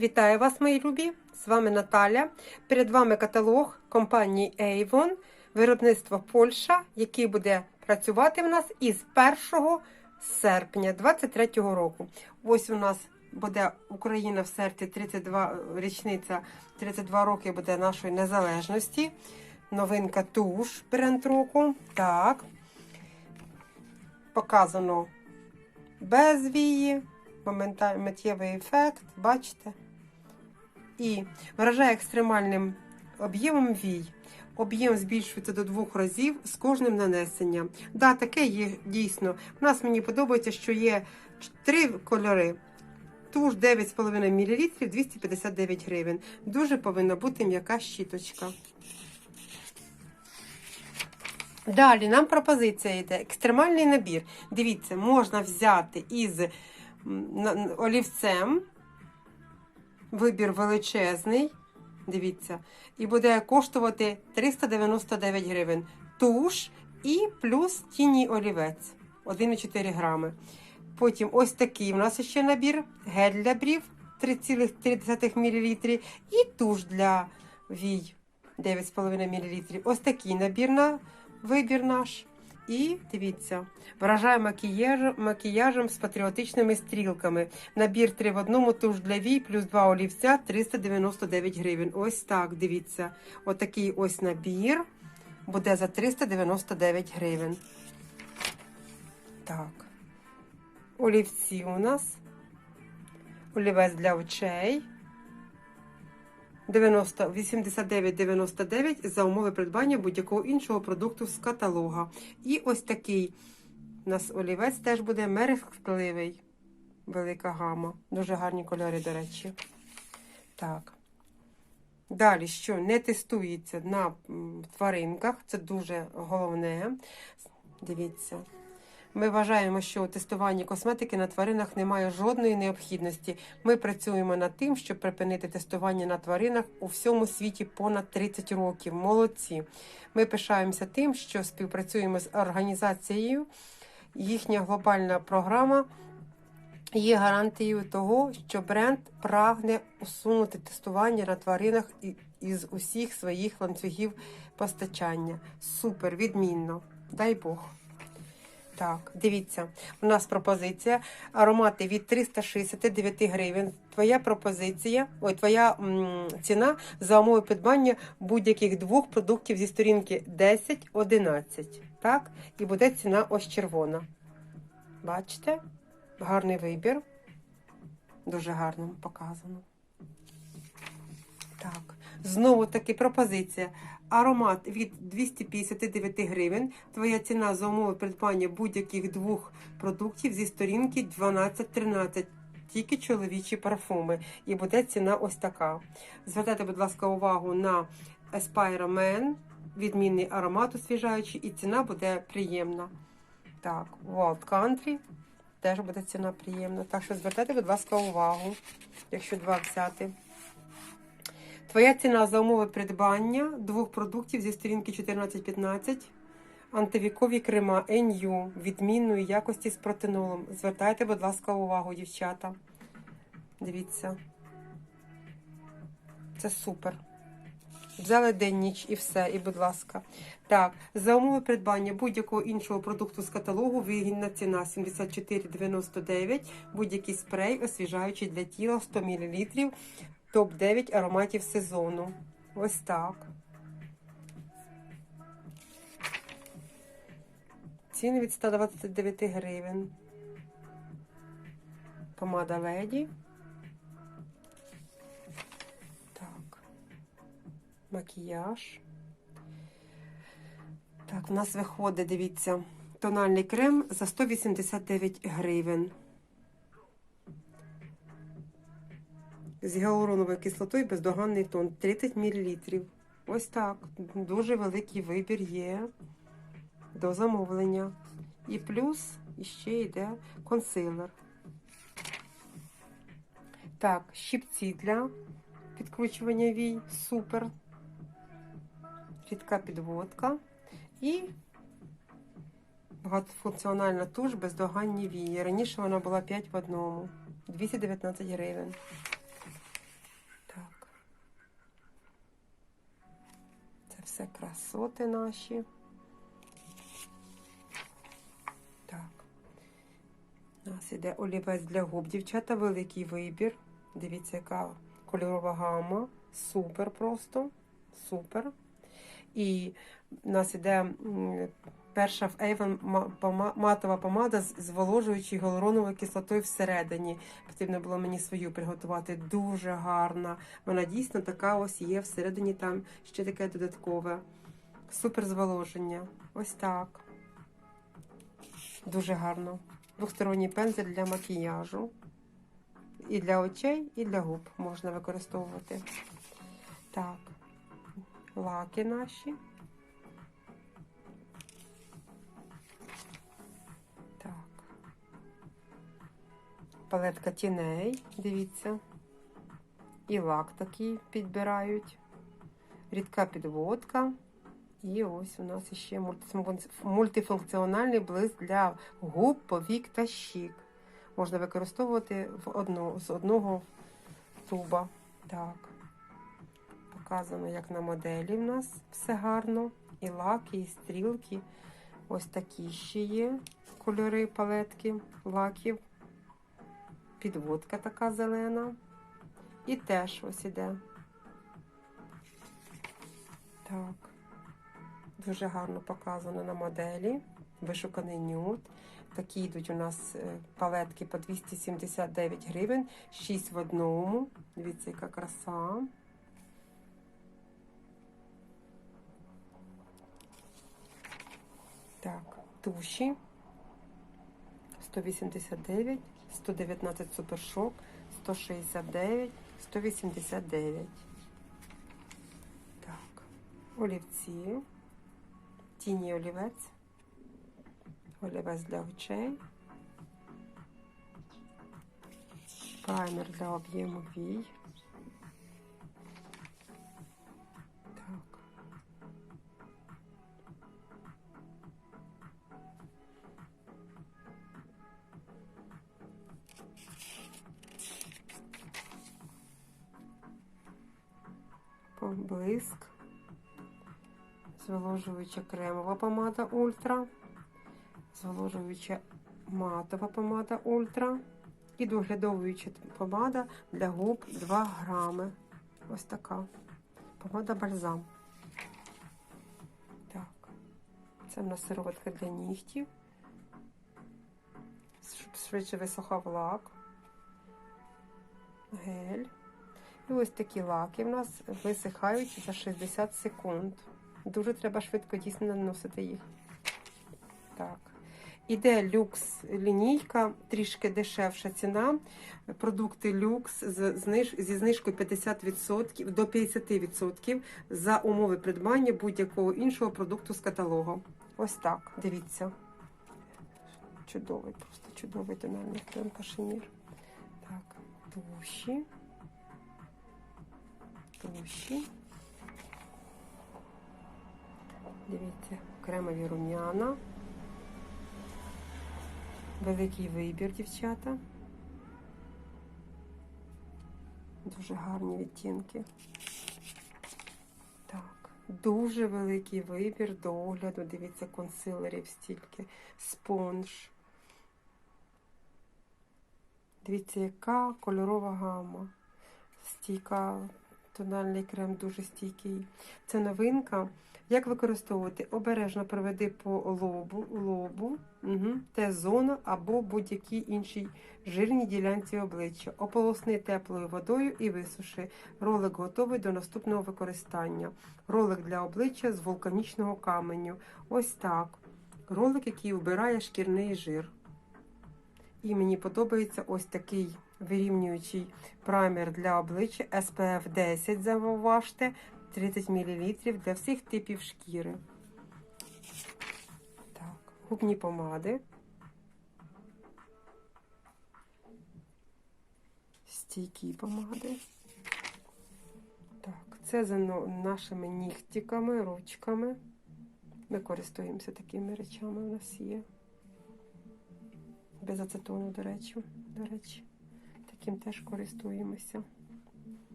Вітаю вас, мої любі! З вами Наталя. Перед вами каталог компанії Avon, виробництво Польща, який буде працювати в нас із 1 серпня 2023 року. Ось у нас буде Україна в серпні 32 річниця, 32 роки буде нашої незалежності. Новинка туш бренд року. Так. Показано без вії, моментальний миттєвий ефект, бачите? І вражає екстремальним об'ємом вій. Об'єм збільшується до двох разів з кожним нанесенням. Да, таке є дійсно. У нас мені подобається, що є три кольори. Туш 9,5 мл 259 гривень. Дуже повинна бути м'яка щіточка. Далі нам пропозиція йде екстремальний набір. Дивіться, можна взяти із олівцем. Вибір величезний. Дивіться, і буде коштувати 399 гривень. Туш і плюс тіній олівець 1,4 грами. Потім ось такий у нас ще набір: гель для брів 3,3 мл і туш для вій 9,5 мл. Ось такий набір на вибір наш. І дивіться, вражає макіяж, макіяжем з патріотичними стрілками. Набір 3 в одному, туш для вій, плюс 2 олівця 399 гривень. Ось так, дивіться. Отакий ось набір буде за 399 гривень. Так. Олівці у нас. Олівець для очей. 90 89,99 за умови придбання будь-якого іншого продукту з каталога. І ось такий у нас олівець теж буде мерехтливий. Велика гама. Дуже гарні кольори, до речі. Так. Далі, що не тестується на тваринках, це дуже головне. Дивіться. Ми вважаємо, що у тестуванні косметики на тваринах немає жодної необхідності. Ми працюємо над тим, щоб припинити тестування на тваринах у всьому світі понад 30 років. Молодці. Ми пишаємося тим, що співпрацюємо з організацією. Їхня глобальна програма є гарантією того, що бренд прагне усунути тестування на тваринах із усіх своїх ланцюгів постачання. Супер, відмінно. Дай Бог. Так, дивіться, у нас пропозиція. Аромати від 369 гривень. Твоя пропозиція, ой, твоя м, ціна за умови придбання будь-яких двох продуктів зі сторінки 10-11. Так? І буде ціна ось червона. Бачите? Гарний вибір. Дуже гарно показано. Так, знову таки пропозиція. Аромат від 259 гривень. Твоя ціна за умови придбання будь-яких двох продуктів зі сторінки 12-13. Тільки чоловічі парфуми. І буде ціна ось така. Звертайте, будь ласка, увагу на Aspire Man. Відмінний аромат освіжаючий, і ціна буде приємна. Так, Wild Country. Теж буде ціна приємна. Так що звертайте, будь ласка, увагу, якщо два взяти. Твоя ціна за умови придбання двох продуктів зі сторінки 14-15. Антивікові крема NU відмінної якості з протинолом. Звертайте, будь ласка, увагу, дівчата. Дивіться. Це супер. Взяли день ніч і все, і будь ласка. Так, за умови придбання будь-якого іншого продукту з каталогу вигідна ціна 74,99, будь-який спрей, освіжаючий для тіла 100 мл, топ-9 ароматів сезону. Ось так. Ціни від 129 гривень. Помада леді. Так. Макіяж. Так, у нас виходить, дивіться, тональний крем за 189 гривень. З гіалуроновою кислотою бездоганний тон 30 мл. Ось так. Дуже великий вибір є до замовлення. І плюс ще йде консилер. Так, щипці для підкручування вій. Супер. Рідка підводка. І багатофункціональна туш бездоганні вії. Раніше вона була 5 в одному. 219 гривень. Все красоти наші. Так. У нас іде олівець для губ. Дівчата, великий вибір. Дивіться, яка кольорова гама. Супер просто. Супер. І у нас іде перша в Avon матова помада з зволожуючою гіалуроновою кислотою всередині. Потрібно було мені свою приготувати. Дуже гарна. Вона дійсно така ось є всередині там ще таке додаткове. Супер зволоження. Ось так. Дуже гарно. Двосторонній пензель для макіяжу. І для очей, і для губ можна використовувати. Так, лаки наші. Палетка тіней, дивіться. І лак такий підбирають. Рідка підводка. І ось у нас ще мультифункціональний блиск для губ, повік та щік. Можна використовувати в одну, з одного туба. Так. Показано, як на моделі в нас все гарно. І лаки, і стрілки. Ось такі ще є кольори палетки лаків. Підводка така зелена. І теж ось іде. Так. Дуже гарно показано на моделі. Вишуканий нюд. Такі йдуть у нас е, палетки по 279 гривень, 6 в одному. Дивіться, яка краса. Так, туші 189, 119 супершок, 169, 189. Так, олівці, тіні олівець, олівець для очей, праймер для об'єму вій. Зволожуюча кремова помада Ультра. Зволожуюча матова помада Ультра. І доглядовуюча помада для губ 2 грами. Ось така. Помада бальзам. Так. Це в нас сироватка для нігтів. Щоб швидше висохав лак. Гель. І ось такі лаки в нас висихають за 60 секунд. Дуже треба швидко дійсно наносити їх. Так. Іде люкс лінійка, трішки дешевша ціна. Продукти люкс зі знижкою 50% до 50% за умови придбання будь-якого іншого продукту з каталогу. Ось так, дивіться. Чудовий, просто чудовий тональний крем кашемір. Так, душі. Туші. Дивіться, кремові рум'яна. Великий вибір, дівчата. Дуже гарні відтінки. Так, дуже великий вибір до огляду. Дивіться, консилерів стільки, спонж. Дивіться, яка кольорова гама. Стійка, тональний крем дуже стійкий. Це новинка. Як використовувати? Обережно проведи по лобу, лобу угу, Т-зону або будь-якій іншій жирній ділянці обличчя. Ополосни теплою водою і висуши. Ролик готовий до наступного використання. Ролик для обличчя з вулканічного каменю. Ось так. Ролик, який вбирає шкірний жир. І мені подобається ось такий вирівнюючий праймер для обличчя SPF 10, зауважте, 30 мл для всіх типів шкіри. Так, губні помади. Стійкі помади. Так, це за нашими нігтиками, ручками. Ми користуємося такими речами у нас є. Без ацетону, до речі, до речі. Таким теж користуємося.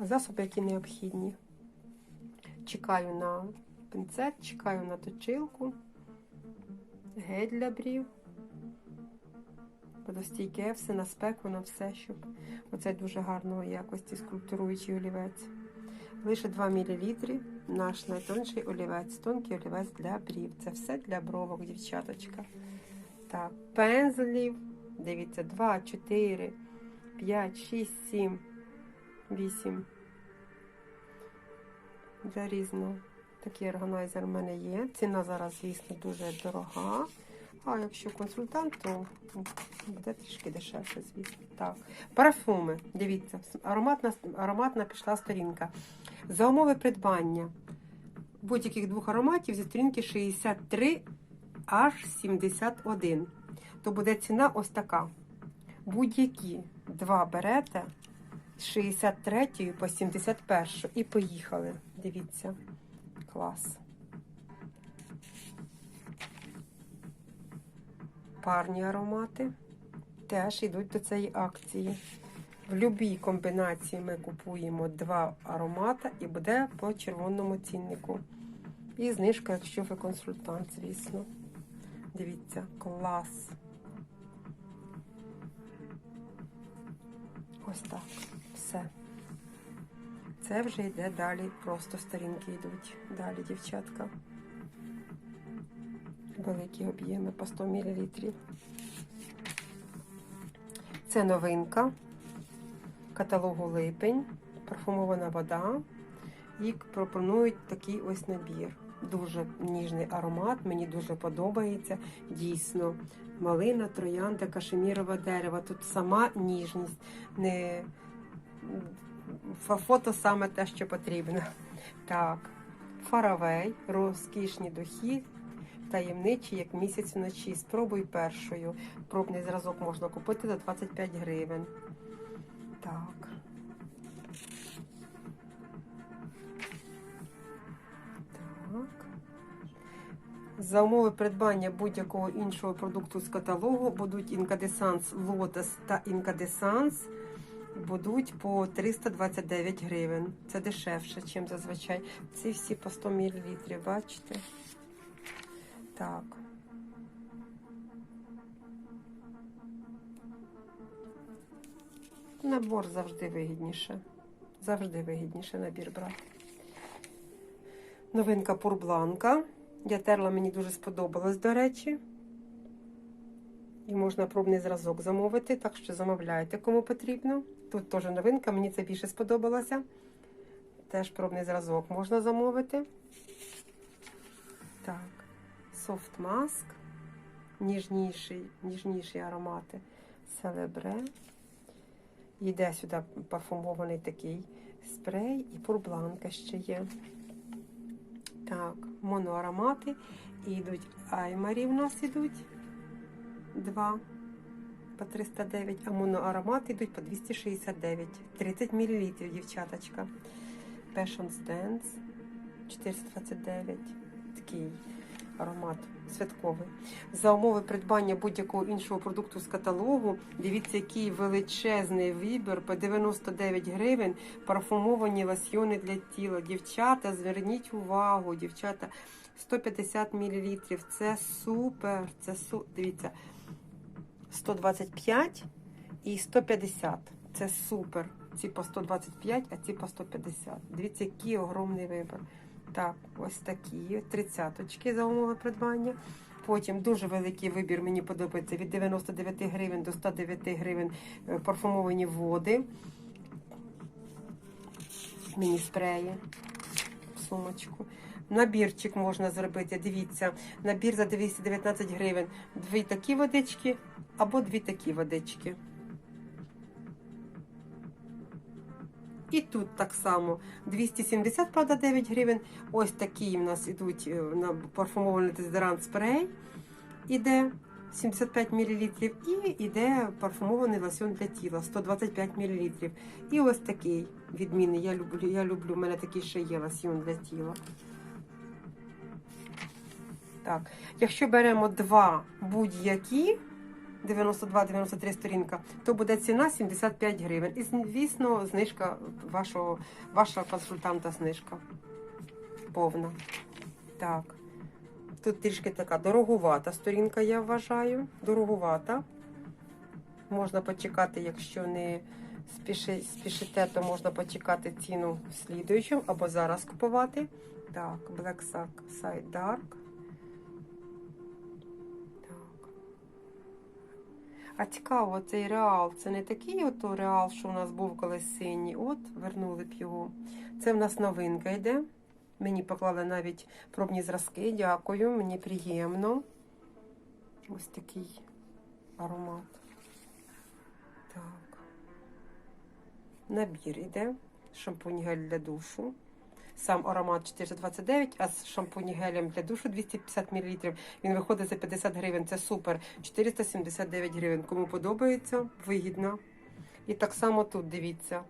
Засоби, які необхідні. Чекаю на пінцет, чекаю на точилку, гель для брів. Водостійке, все на спеку, на все, щоб оце дуже гарної якості скульптуруючий олівець. Лише 2 мл наш найтонший олівець, тонкий олівець для брів. Це все для бровок, дівчаточка. Так, пензлів. Дивіться, 2, 4, 5, 6, 7, 8. Для різного. Такий органайзер в мене є. Ціна зараз, звісно, дуже дорога. А якщо консультант, то буде трішки дешевше, звісно. Так. Парфуми. Дивіться, ароматна, ароматна пішла сторінка. За умови придбання будь-яких двох ароматів зі сторінки 63 аж 71. То буде ціна ось така. Будь-які два берете з 63 по 71 і поїхали. Дивіться. Клас. Парні аромати теж йдуть до цієї акції. В будь-якій комбінації ми купуємо два аромата і буде по червоному ціннику. І знижка, якщо ви консультант, звісно. Дивіться, клас. Ось так. Все. Це вже йде далі. Просто сторінки йдуть. Далі, дівчатка. Великі об'єми по 100 мл. Це новинка каталогу липень, парфумована вода. І пропонують такий ось набір. Дуже ніжний аромат, мені дуже подобається. Дійсно, малина, троянда, кашемірове дерево. Тут сама ніжність. Не фото саме те, що потрібно. Так, фаравей, розкішні духи, таємничі, як місяць вночі. Спробуй першою. Пробний зразок можна купити за 25 гривень. Так. За умови придбання будь-якого іншого продукту з каталогу будуть інкадесанс Лотос та інкадесанс будуть по 329 гривень. Це дешевше, ніж зазвичай. Ці всі по 100 мл, бачите? Так. Набор завжди вигідніше. Завжди вигідніше набір брати. Новинка пурбланка. Я терла, мені дуже сподобалось, до речі. І можна пробний зразок замовити, так що замовляйте, кому потрібно. Тут теж новинка, мені це більше сподобалося. Теж пробний зразок можна замовити. Так, софт маск. Ніжніший, ніжніші аромати. Селебре. Йде сюди парфумований такий спрей і пурбланка ще є. Так, моноаромати. І йдуть аймарі в нас йдуть. Два по 309, а моноаромати йдуть по 269. 30 мл, дівчаточка. Passion Dance 429. Такий аромат святковий. За умови придбання будь-якого іншого продукту з каталогу. Дивіться, який величезний вибір по 99 гривень. Парфумовані лосьйони для тіла. Дівчата, зверніть увагу, дівчата, 150 мл. Це супер. Це су... Дивіться, 125 і 150. Це супер. Ці по 125, а ці по 150. Дивіться, який огромний вибір. Так, ось такі тридцяточки за умови придбання. Потім дуже великий вибір, мені подобається від 99 гривень до 109 гривень е, парфумовані води. Міні-спреї в сумочку. Набірчик можна зробити. Дивіться, набір за 219 гривень. Дві такі водички або дві такі водички. І тут так само 270, правда, 9 гривень. Ось такі в нас ідуть е, на парфумований дезодорант спрей. Іде 75 мл. І іде парфумований лосьон для тіла 125 мл. І ось такий відмінний. Я люблю, я люблю, у мене такий ще є лосьон для тіла. Так, якщо беремо два будь-які. 92-93 сторінка, то буде ціна 75 гривень. І, звісно, знижка вашого, вашого консультанта знижка. повна. Так. Тут трішки така дороговата сторінка, я вважаю. Дороговата. Можна почекати, якщо не спіши, спішите, то можна почекати ціну в слідуючому або зараз купувати. Так, Black Sack Side Dark. А цікаво, цей реал. Це не такий ото реал, що у нас був колись синій. От, вернули б його. Це в нас новинка йде. Мені поклали навіть пробні зразки. Дякую, мені приємно. Ось такий аромат. Так. Набір йде. Шампунь гель для душу. Сам аромат 429, а з шампунь гелем для душу 250 мл. Він виходить за 50 гривень. Це супер. 479 гривень. Кому подобається, вигідно. І так само тут дивіться.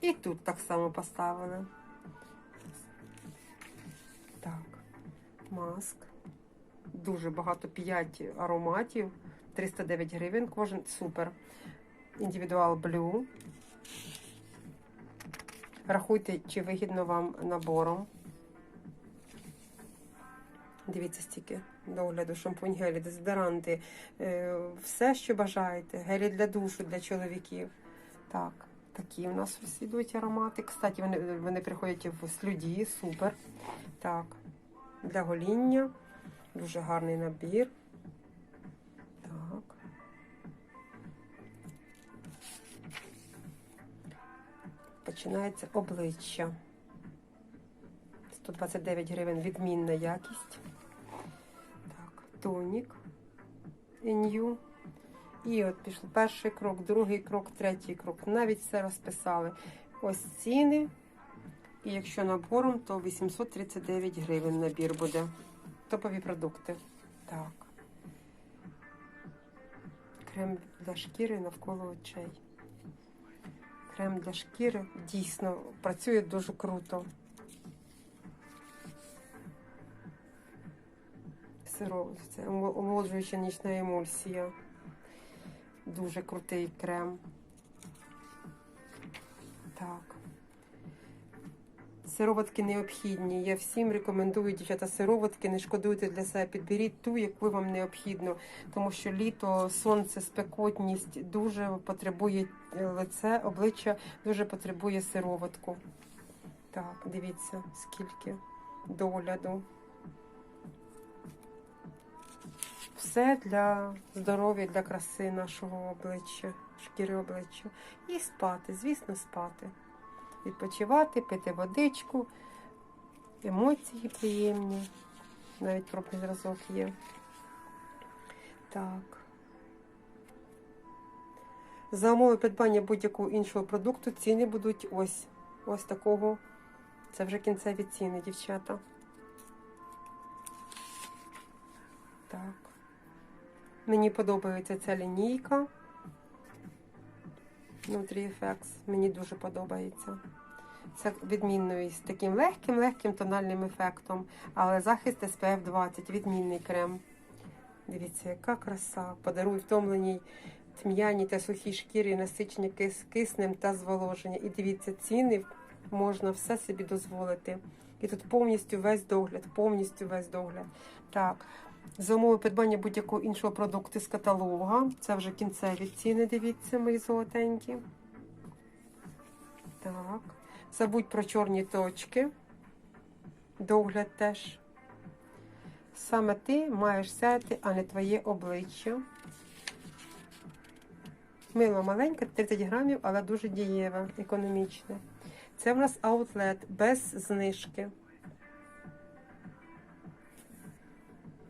І тут так само поставили. Так, маск. Дуже багато 5 ароматів. 309 гривень. Кожен супер. Індивідуал блю. Рахуйте, чи вигідно вам набором. Дивіться стільки догляду, шампунь, гелі, дезодоранти, е, все, що бажаєте. Гелі для душу, для чоловіків. Так, такі у нас ідуть аромати. Кстати, вони, вони приходять в слюді, супер. Так, для гоління. Дуже гарний набір. Починається обличчя. 129 гривень відмінна якість. Так, тонік. Ін'ю. І от пішов перший крок, другий крок, третій крок. Навіть все розписали. Ось ціни. І якщо набором, то 839 гривень набір буде. Топові продукти. Так. Крем для шкіри навколо очей. Крем для шкіри дійсно працює дуже круто. Це омолоджуюча нічна емульсія. Дуже крутий крем. Так. Сироватки необхідні. Я всім рекомендую, дівчата, сироватки, не шкодуйте для себе. Підберіть ту, яку вам необхідно. Тому що літо, сонце, спекотність дуже потребує лице, обличчя дуже потребує сироватку. Так, дивіться, скільки догляду. Все для здоров'я, для краси нашого обличчя, шкіри обличчя. І спати, звісно, спати. Відпочивати, пити водичку, емоції приємні. Навіть пробний зразок є. Так. За умови придбання будь-якого іншого продукту ціни будуть ось ось такого. Це вже кінцеві ціни, дівчата. Так. Мені подобається ця лінійка. NutriFX. Мені дуже подобається. Це відмінний з таким легким-легким тональним ефектом, але захист SPF 20, відмінний крем. Дивіться, яка краса. Подаруй втомленій тм'яній та сухій шкірі насичення кис киснем та зволоження. І дивіться, ціни можна все собі дозволити. І тут повністю весь догляд, повністю весь догляд. Так, за умови придбання будь-якого іншого продукту з каталога. Це вже кінцеві ціни, дивіться, мої золотенькі. Так. Забудь про чорні точки. Догляд теж. Саме ти маєш сяти, а не твоє обличчя. Мило маленьке, 30 грамів, але дуже дієве, економічне. Це в нас аутлет без знижки.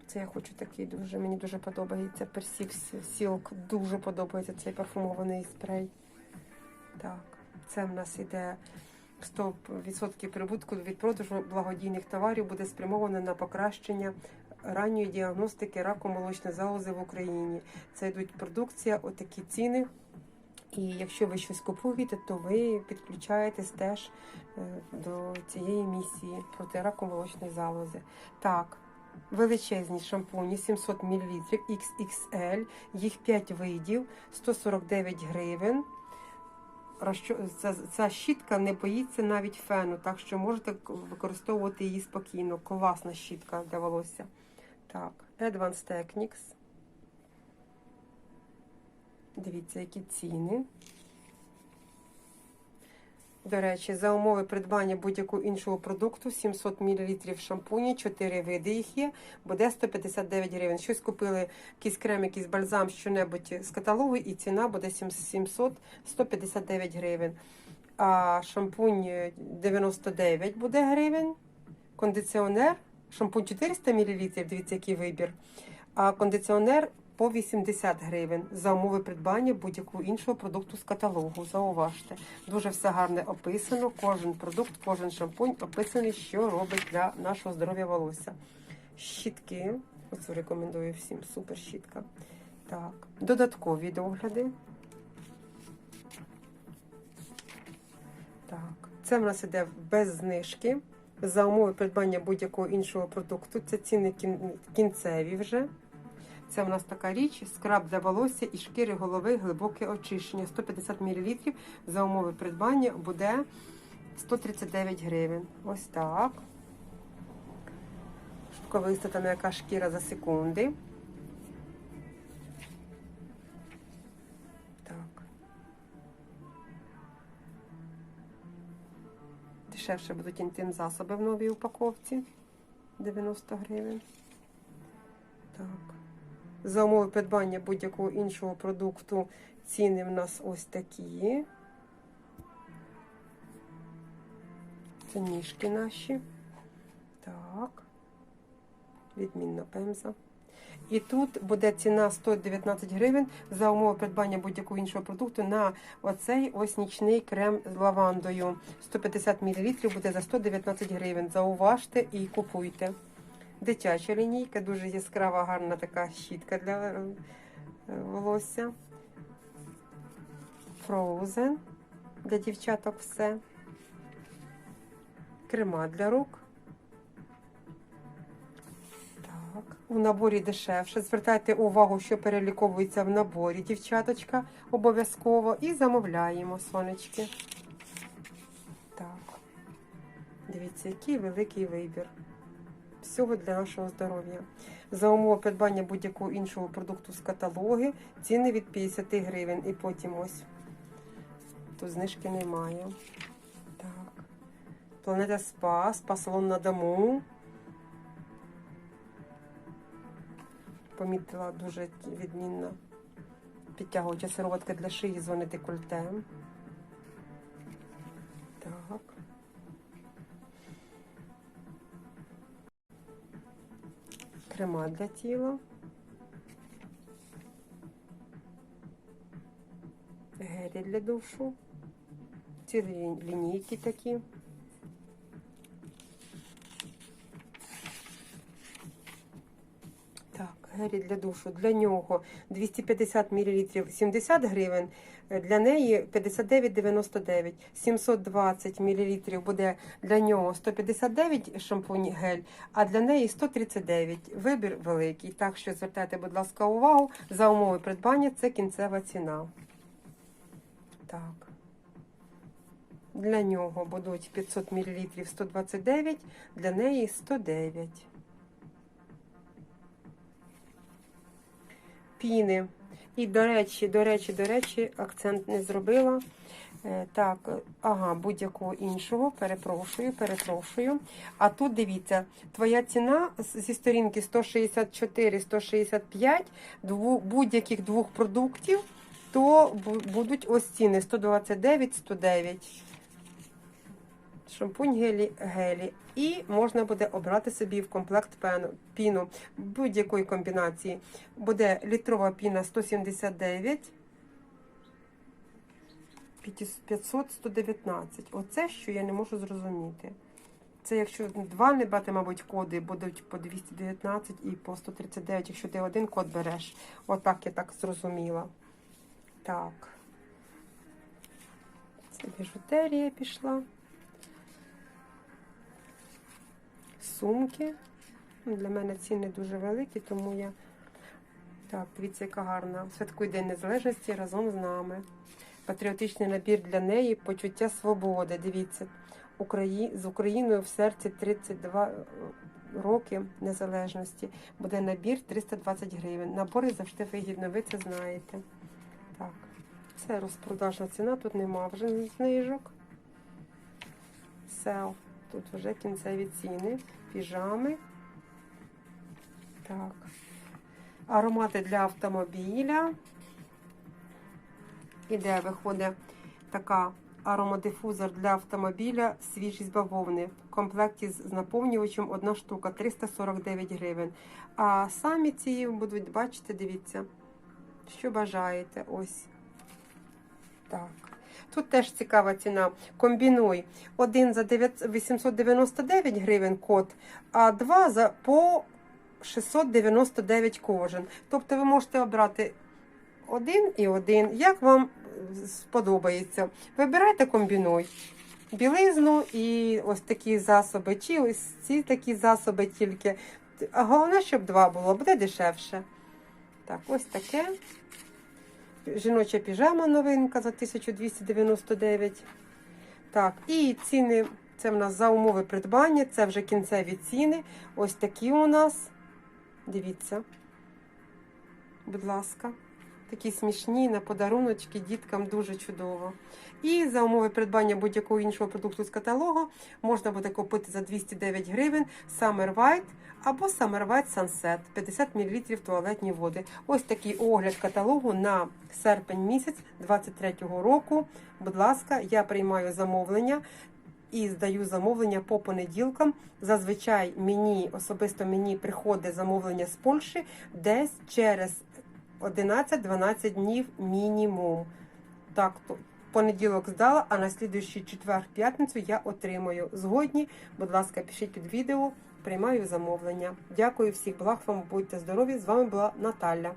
Це я хочу такий дуже, мені дуже подобається. Персів Silk, дуже подобається цей парфумований спрей. Так, це в нас іде 100% прибутку від продажу благодійних товарів буде спрямовано на покращення ранньої діагностики раку молочної залози в Україні. Це йдуть продукція, отакі ціни. І якщо ви щось купуєте, то ви підключаєтесь теж е, до цієї місії проти раку молочної залози. Так, величезні шампуні 700 мл XXL, їх 5 видів, 149 гривень. ця щітка не боїться навіть фену, так що можете використовувати її спокійно. Класна щітка для волосся. Так, Advanced Techniques. Дивіться, які ціни. До речі, за умови придбання будь-якого іншого продукту 700 мл шампуні, 4 види їх є, буде 159 гривень. Щось купили, якийсь крем, якийсь бальзам, що-небудь з каталогу, і ціна буде 700 159 гривень. А шампунь е, 99 буде гривень. Кондиціонер, шампунь 400 мл, дивіться, який вибір. А кондиціонер по 80 гривень за умови придбання будь-якого іншого продукту з каталогу. Зауважте. Дуже все гарне описано. Кожен продукт, кожен шампунь описаний, що робить для нашого здоров'я волосся. Щітки. Оцю рекомендую всім. Супер щітка. Так, додаткові догляди. Так, це в нас іде без знижки. За умови придбання будь-якого іншого продукту. Це ціни кінцеві вже. Це у нас така річ, скраб для волосся і шкіри голови, глибоке очищення. 150 мл за умови придбання буде 139 гривень. Ось так. Швидко виставлена яка шкіра за секунди. Дешевше будуть інтим засоби в новій упаковці. 90 гривень. Так. За умови придбання будь-якого іншого продукту ціни в нас ось такі. Це ніжки наші. Так. Відмінна пемза. І тут буде ціна 119 гривень за умови придбання будь-якого іншого продукту на оцей ось нічний крем з лавандою. 150 мл буде за 119 гривень. Зауважте і купуйте. Дитяча лінійка, дуже яскрава, гарна така щітка для е, волосся. Frozen для дівчаток все. Крема для рук. У наборі дешевше. Звертайте увагу, що переліковується в наборі, дівчаточка, обов'язково. І замовляємо сонечки. Так. Дивіться, який великий вибір всього для нашого здоров'я. За умови придбання будь-якого іншого продукту з каталоги, ціни від 50 гривень. І потім ось тут знижки немає. Так. Планета Спа, спа-салон на дому. Помітила дуже відмінна підтягуюча сироватка для шиї зони декольте. Так. крема для тіла. Гелі для душу. Лі- лінійки такі. Гелі для душу. Для нього 250 мл 70 гривень, для неї 59,99. 720 мл буде для нього 159 шампунь гель, а для неї 139. Вибір великий. Так що звертайте, будь ласка, увагу. За умови придбання це кінцева ціна. Так. Для нього будуть 500 мл 129, для неї 109. Піни. І, до речі, до речі, до речі, акцент не зробила. Е, Так, ага, будь-якого іншого, перепрошую, перепрошую. А тут дивіться, твоя ціна зі сторінки 164-165 будь-яких двох продуктів, то будуть ось ціни 129-109. Шампунь гелі, гелі. І можна буде обрати собі в комплект піну будь-якої комбінації. Буде літрова піна 179, 500, 119. Оце, що я не можу зрозуміти. Це якщо два не брати, мабуть, коди будуть по 219 і по 139, якщо ти один код береш. Отак я так зрозуміла. Так. Це біжутерія пішла. Сумки. Ну, Для мене ціни дуже великі, тому я. Так, дивіться, яка гарна. Святкуй День Незалежності разом з нами. Патріотичний набір для неї, почуття свободи. Дивіться, Украї... з Україною в серці 32 роки незалежності. Буде набір 320 гривень. Набори завжди вигідно, ви це знаєте. Так, це розпродажна ціна, тут нема вже знижок. Сел. Тут вже кінцеві ціни, піжами. Так. Аромати для автомобіля. Іде, виходить така аромадифузор для автомобіля свіжість бавовни. В комплекті з наповнювачем одна штука 349 гривень. А самі ці будуть, бачите, дивіться, що бажаєте. Ось. Так. Тут теж цікава ціна. Комбінуй. Один за 899 гривень код, а два за по 699 кожен. Тобто ви можете обрати один і один, як вам сподобається. Вибирайте комбінуй. Білизну і ось такі засоби, чи ось ці такі засоби тільки. Головне, щоб два було, буде дешевше. Так, ось таке. Жіноча піжама новинка за 1299. Так, і ціни, це в нас за умови придбання, це вже кінцеві ціни. Ось такі у нас. Дивіться, будь ласка, такі смішні на подаруночки діткам дуже чудово. І за умови придбання будь-якого іншого продукту з каталогу можна буде купити за 209 гривень Summer White або White Sunset 50 мл туалетні води. Ось такий огляд каталогу на серпень місяць 2023 року. Будь ласка, я приймаю замовлення і здаю замовлення по понеділкам. Зазвичай мені особисто мені приходить замовлення з Польщі десь через 11-12 днів мінімум. Так, то понеділок здала, а на слідуючий четвер п'ятницю я отримую. Згодні, будь ласка, пишіть під відео, приймаю замовлення. Дякую всіх благ вам, будьте здорові! З вами була Наталя.